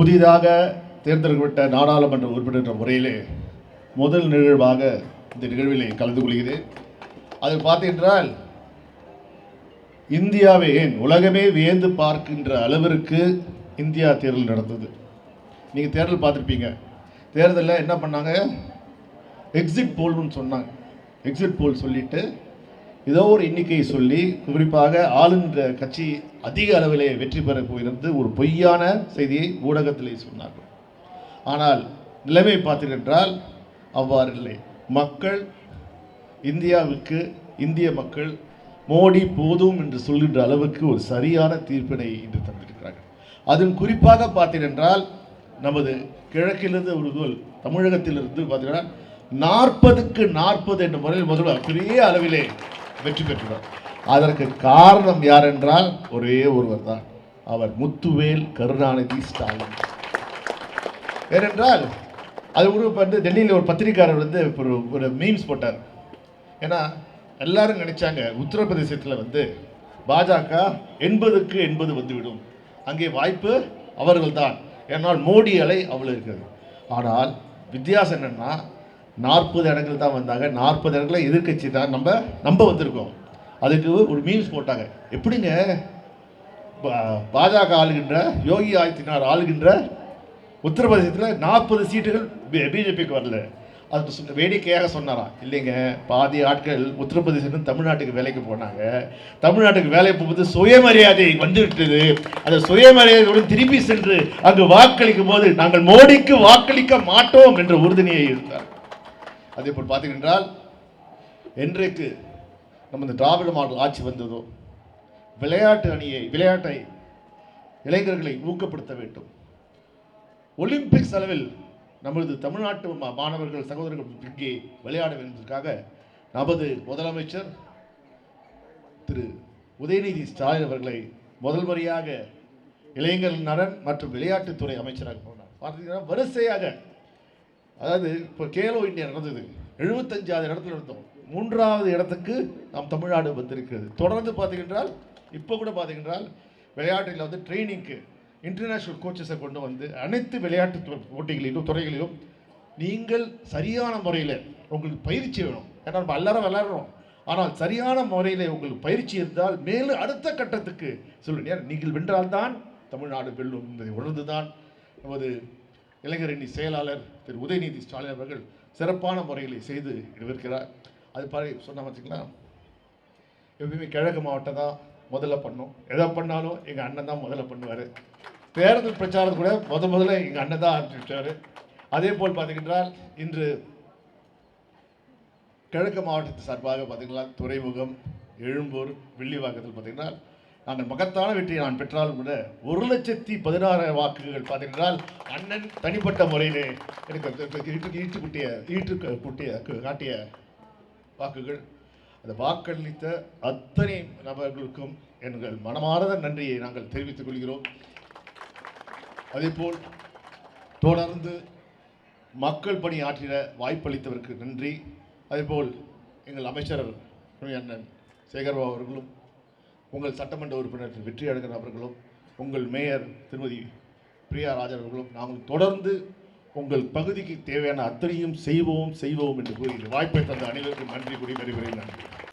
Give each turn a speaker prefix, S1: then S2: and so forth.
S1: புதிதாக தேர்ந்தெடுக்கப்பட்ட நாடாளுமன்ற உறுப்பினர் முறையிலே முதல் நிகழ்வாக இந்த நிகழ்விலே கலந்து கொள்கிறேன். அது பார்த்தென்றால் இந்தியாவே ஏன் உலகமே வியந்து பார்க்கின்ற அளவிற்கு இந்தியா தேர்தல் நடந்தது. நீங்கள் தேர்தல் பார்த்துருப்பீங்க. தேர்தலில் என்ன பண்ணாங்க? எக்ஸிட் போல்னு சொன்னாங்க. எக்ஸிட் போல் சொல்லிவிட்டு ஏதோ ஒரு எண்ணிக்கையை சொல்லி குறிப்பாக ஆளுன்ற கட்சி அதிக அளவிலே வெற்றி பெற போயிருந்து ஒரு பொய்யான செய்தியை ஊடகத்திலே சொன்னார்கள். ஆனால் நிலைமை பார்த்தீர்கள் அவ்வாறு இல்லை. மக்கள் இந்தியாவுக்கு இந்திய மக்கள் மோடி போதும் என்று சொல்கின்ற அளவுக்கு ஒரு சரியான தீர்ப்பினை இன்று தந்திருக்கிறார்கள். அதில் குறிப்பாக பார்த்தீர்கள் நமது கிழக்கிலிருந்து ஒரு கோல் தமிழகத்திலிருந்து பார்த்தீங்கன்னா நாற்பதுக்கு நாற்பது என்ற முறையில் முதல்வர் பெரிய அளவிலே வெற்றி பெற்றுள்ளார் அதற்கு காரணம் யார் என்றால் ஒரே ஒருவர் தான். அவர் முத்துவேல் கருணாநிதி ஸ்டாலின். ஏனென்றால் அது ஒரு இப்போ வந்து டெல்லியில் ஒரு பத்திரிக்காரர் வந்து ஒரு ஒரு மீம்ஸ் போட்டார். ஏன்னா எல்லாரும் நினைச்சாங்க உத்தரப்பிரதேசத்தில் வந்து பாஜக எண்பதுக்கு எண்பது வந்துவிடும். அங்கே வாய்ப்பு அவர்கள்தான். ஏன்னால் மோடி அலை அவ்வளோ இருக்கிறது. ஆனால் வித்தியாசம் என்னென்னா நாற்பது இடங்கள் தான் வந்தாங்க. நாற்பது இடங்களில் எதிர்க்கட்சி தான் நம்ம நம்ம வந்திருக்கோம். அதுக்கு ஒரு மீன்ஸ் போட்டாங்க. எப்படிங்க? பா- பாஜக ஆளுகின்ற யோகி ஆதித்யநாத் ஆளுகின்ற உத்தரப்பிரதேசத்தில் நாற்பது சீட்டுகள் பிஜேபிக்கு வரல. அது சொன்ன- வேடிக்கையாக சொன்னாராம் இல்லைங்க. பாதி ஆட்கள் உத்தரப்பிரதேசம் தமிழ்நாட்டுக்கு வேலைக்கு போனாங்க. தமிழ்நாட்டுக்கு வேலை போகும்போது சுயமரியாதை வந்துவிட்டது. அந்த சுயமரியாதையுடன் திரும்பி சென்று அங்கு வாக்களிக்கும் போது நாங்கள் மோடிக்கு வாக்களிக்க மாட்டோம் என்ற உறுதுணையை இருந்தார். அதே போல் பார்த்தீங்கன்றால் என்றைக்கு நம்ம இந்த திராவிட மாடல் ஆட்சி வந்ததோ விளையாட்டு அணியை விளையாட்டை இளைஞர்களை ஊக்கப்படுத்த வேண்டும். ஒலிம்பிக்ஸ் அளவில் நமது தமிழ்நாட்டு மாணவர்கள் சகோதரர்கள் இங்கே விளையாட வேண்டியதற்காக நமது முதலமைச்சர் திரு. உதயநிதி ஸ்டாலின் அவர்களை முதல் முறையாக இளைஞர் நலன் மற்றும் விளையாட்டுத்துறை அமைச்சராக போனார் பார்த்தீங்கன்னா வரிசையாக அதாவது இப்போ கேலோ இந்தியா நடந்தது. எழுபத்தஞ்சாவது இடத்துல இருந்தோம் மூன்றாவது இடத்துக்கு நம் தமிழ்நாடு வந்திருக்கிறது. தொடர்ந்து பார்த்துக்கின்றால் இப்போ கூட பார்த்துக்கின்றால் விளையாட்டில் வந்து ட்ரைனிங்க்கு இன்டர்நேஷ்னல் கோச்சஸை கொண்டு வந்து அனைத்து விளையாட்டு போட்டிகளிலும் துறைகளிலும் நீங்கள் சரியான முறையில் உங்களுக்கு பயிற்சி வேணும். ஏன்னா நம்ம எல்லாரும் விளையாடுறோம். ஆனால் சரியான முறையில் உங்களுக்கு பயிற்சி இருந்தால் மேலும் அடுத்த கட்டத்துக்கு சொல்லுங்கள் நீங்கள் வென்றால்தான் தமிழ்நாடு வெல்லும். என்பதை உணர்ந்துதான் நமது இளைஞரணி செயலாளர் திரு உதயநிதி ஸ்டாலின் அவர்கள் சிறப்பான முறையில் செய்து இருக்கிறார் அது பாரு சொன்ன பார்த்தீங்களா எப்பயுமே கிழக்கு மாவட்டம் தான் முதல்ல பண்ணும். எதை பண்ணாலும் எங்கள் அண்ணன் தான் முதல்ல பண்ணுவார். தேர்தல் பிரச்சாரம் கூட முத முதல்ல எங்கள் அண்ணன் தான் ஆரம்பிச்சிட்டார். அதே போல் பார்த்தீங்கன்றால் இன்று கிழக்கு மாவட்டத்து சார்பாக பார்த்திங்கன்னா துறைமுகம் எழும்பூர் வில்லிவாக்கத்தில் பார்த்திங்கன்னா நாங்கள் மகத்தான வெற்றியை நான் பெற்றாலும் கூட ஒரு லட்சத்தி பதினாறு வாக்குகள் பார்த்தீங்கன்றால் அண்ணன் தனிப்பட்ட முறையிலே எனக்கு ஈட்டு குட்டிய ஈட்டு குட்டிய காட்டிய வாக்குகள். அந்த வாக்களித்த அத்தனை நபர்களுக்கும் எங்கள் மனமார்ந்த நன்றியை நாங்கள் தெரிவித்துக் கொள்கிறோம். அதேபோல் தொடர்ந்து மக்கள் பணி ஆற்றிட வாய்ப்பளித்தவருக்கு நன்றி. அதேபோல் எங்கள் அமைச்சர் அண்ணன் சேகர்பாபு அவர்களும் உங்கள் சட்டமன்ற உறுப்பினர் திரு வெற்றி அழகன் அவர்களும் உங்கள் மேயர் திருமதி பிரியா ராஜன் அவர்களும் நாங்கள் தொடர்ந்து உங்கள் பகுதிக்கு தேவையான அத்தனையும் செய்வோம் செய்வோம் என்று கூறி வாய்ப்பை தந்த அனைவருக்கும் நன்றி கூறி வருகிறேன் நன்றி